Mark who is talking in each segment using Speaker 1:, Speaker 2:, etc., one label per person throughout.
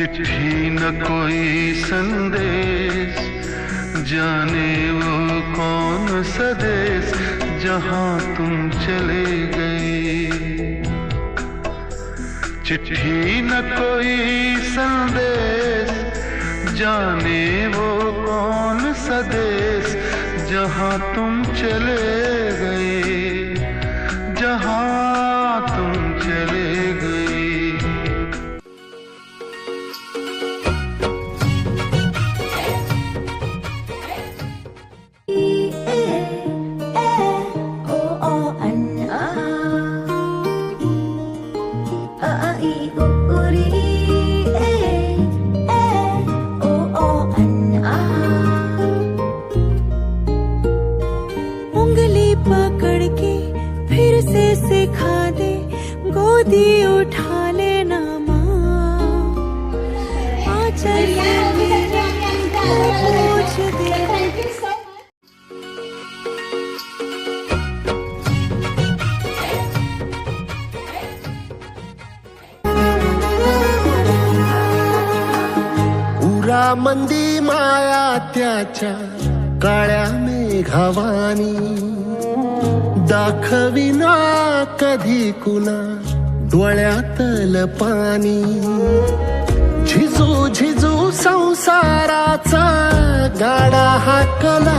Speaker 1: चिट्ठी न कोई संदेश। जाने वो कौन सा देश जहाँ तुम चले गए। चिट्ठी न कोई संदेश। जाने वो कौन सा देश जहाँ तुम चले
Speaker 2: गोदी उठाले नामा.
Speaker 3: उरा मंदी माया त्याच्या काळ्या मेघावानी. दाखविना कधी कुणा डोळ्यातल पाणी. झिजू झिजू संसाराचा गाडा हाकला.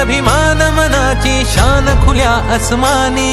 Speaker 4: अभिमान मनाची शान खुल्या अस्मानी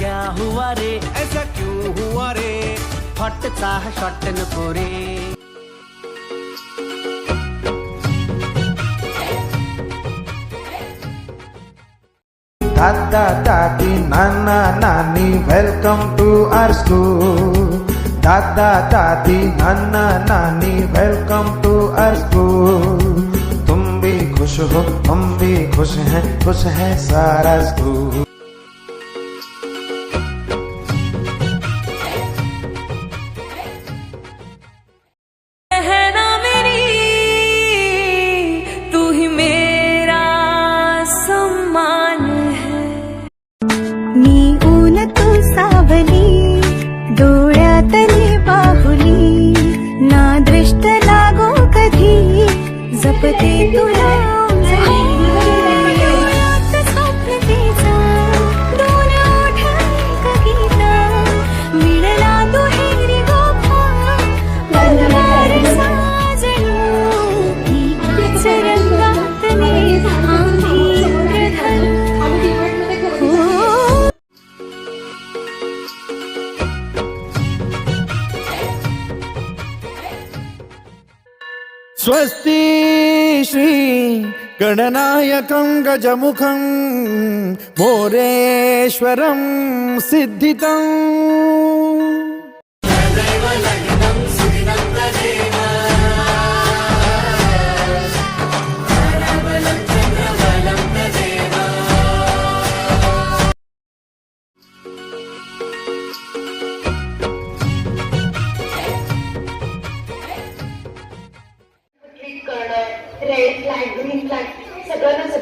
Speaker 5: क्या हुआ रे ऐसा क्यों हुआ रे फट चाह शॉटन पोरे
Speaker 6: Dada, daddy, nana, nani, welcome to our school. Dada, daddy, nana, nani, welcome to our school. तुम भी खुश हो हम भी खुश हैं खुश है सारा स्कूल
Speaker 7: స్వస్తి శ్రీ గణనాయకం గజముఖం మోరేశ్వరం సిద్ధితం.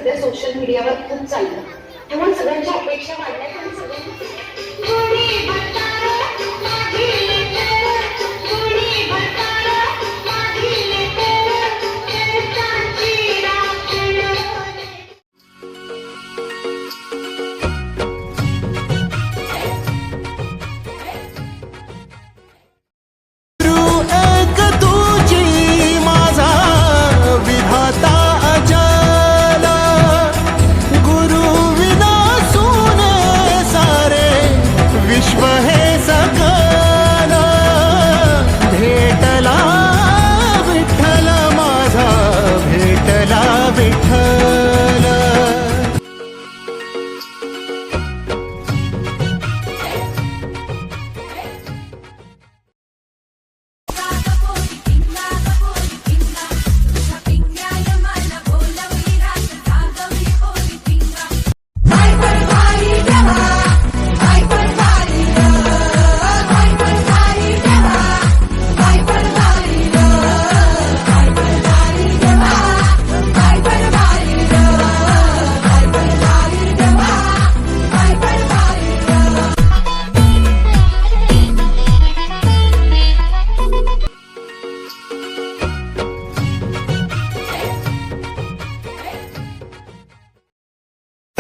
Speaker 7: सध्या सोशल मीडियावर खूप चाललं. त्यामुळे सगळ्यांच्या अपेक्षा वाढल्या. आणि सगळ्यांनी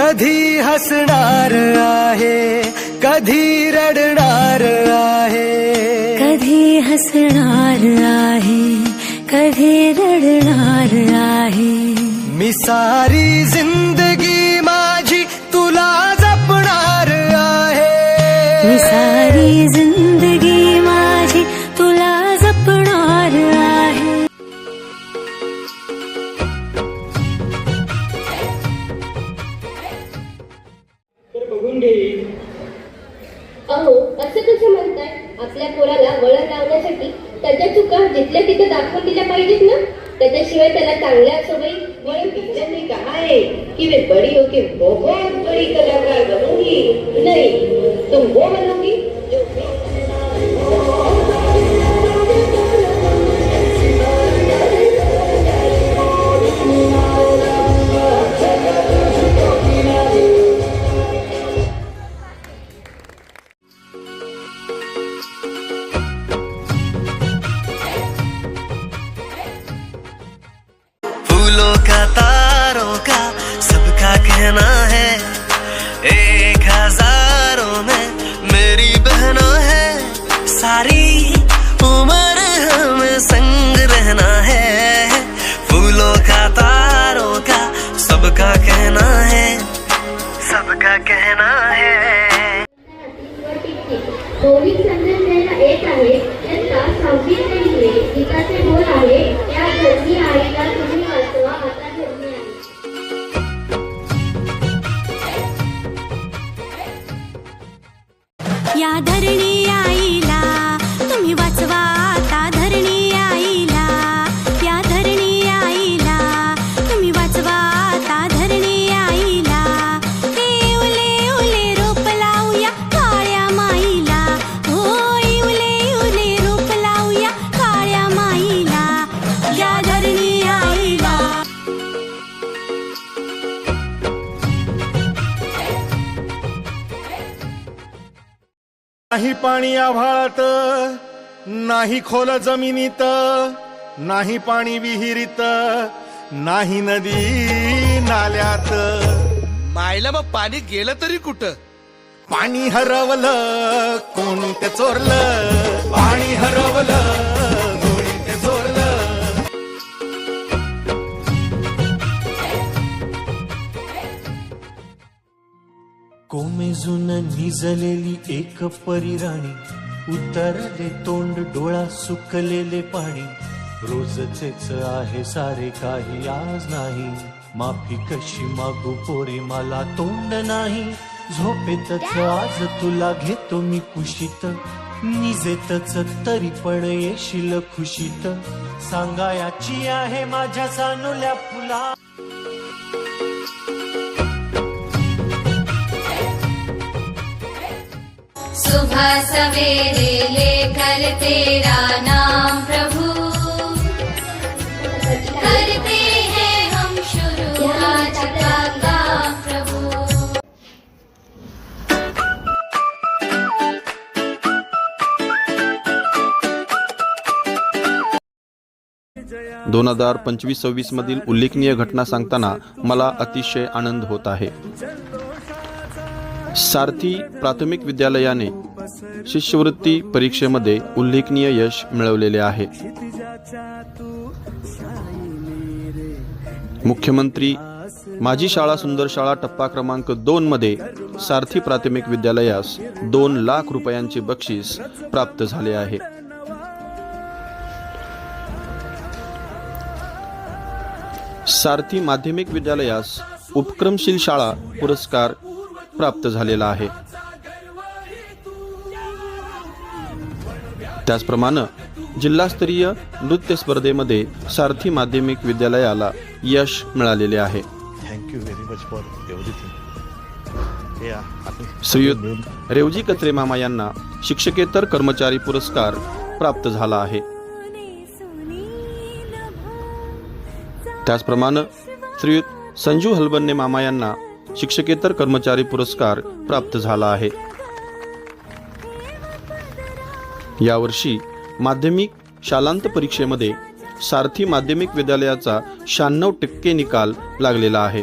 Speaker 8: कधी हसणार आहे कधी रडणार आहे?
Speaker 1: कधी हसणार आहे कधी रडणार आहे?
Speaker 8: मी सारी जिंदगी
Speaker 9: तिथे दिल्या पाहिजेत ना? त्याच्याशिवाय त्याला चांगल्या सवयी वळण पिक्चर ने कहा है कि मैं बड़ी होके बहुत बड़ी कलाकार बनूंगी नहीं तुम वो बनोगी
Speaker 8: उम्र हमें संग रहना है। फूलों का तारों का सबका कहना है। सबका कहना है।
Speaker 9: मौलिक संदेश द्यायला येत आहे। यंदा सहावीत नाहीये गीताचे बोल आहे। या धर्मी आईला तुम्ही वाचवा आता धर्मी आहे
Speaker 1: या धरणी
Speaker 10: नाही पाणी आभाळात नाही खोल जमिनीत नाही पाणी विहिरीत नाही नदी नाल्यात.
Speaker 8: मायला मग पाणी गेलं तरी कुठं?
Speaker 10: पाणी हरवलं कोणी ते चोरलं. पाणी हरवलं
Speaker 8: कोमेजून निजलेली एक परिराणी. उतरले तोंड डोळा सुकलेले पाणी.
Speaker 11: रोजचेच आहे सारे काही आज नाही. माफी कशी मागू पोरी मला तोंड नाही. झोपेतच आज तुला घेतो मी कुशीत. निजेतच तरी पण येशील खुशीत. सांगायाची आहे माझ्या जानुल्या फुला.
Speaker 9: सुबह सवेरे लेकर तेरा नाम प्रभु। करते हैं हम शुरू आज का काम प्रभु।
Speaker 12: दोन हज़ार पंचवीस सव्वीस मधील उल्लेखनीय घटना सांगताना मला अतिशय आनंद होत आहे. सारथी प्राथमिक विद्यालयाने शिष्यवृत्ती परीक्षेमध्ये उल्लेखनीय यश मिळवलेले आहे. मुख्यमंत्री माझी शाळा सुंदर शाळा टप्पा क्रमांक दोन मध्ये सारथी प्राथमिक विद्यालयास दोन लाख रुपयांचे बक्षीस प्राप्त झाले आहे. सारथी माध्यमिक विद्यालयास उपक्रमशील शाळा पुरस्कार प्राप्त झालेला आहे. त्याचप्रमाणे जिल्हास्तरीय नृत्य स्पर्धेमध्ये सारथी माध्यमिक विद्यालयाला यश मिळालेले आहे.
Speaker 13: Thank you very much for everything
Speaker 12: श्रीयुत रेवजी कचरे मामा यांना शिक्षकेतर कर्मचारी पुरस्कार प्राप्त झाला आहे. त्याचप्रमाणे श्रीयुत संजू हलबन्ने मामा यांना शिक्षकेतर कर्मचारी पुरस्कार प्राप्त झाला आहे. यावर्षी माध्यमिक शालांत परीक्षेमध्ये सारथी माध्यमिक विद्यालयाचा शहाण्णव टक्के निकाल लागलेला आहे.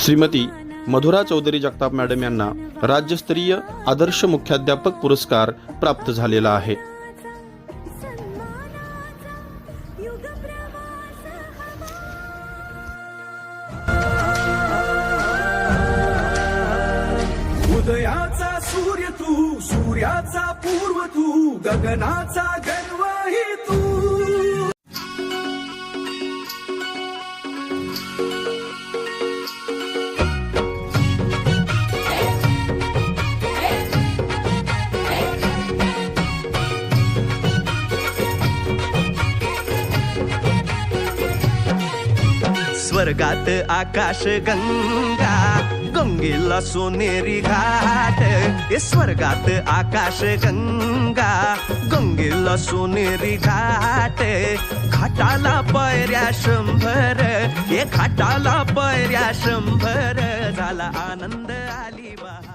Speaker 12: श्रीमती मधुरा चौधरी जगताप मॅडम यांना राज्यस्तरीय आदर्श मुख्याध्यापक पुरस्कार प्राप्त झालेला आहे.
Speaker 5: तू गगनाचा गर्वही तू.
Speaker 14: स्वर्गात आकाश गंगा गंगेला सोनेरी घाट हे स्वर्गात आकाश गंगा. गंगेला सोनेरी घाट घाटाला पैऱ्या शंभर हे घाटाला पैऱ्या शंभर. झाला आनंद आली बहा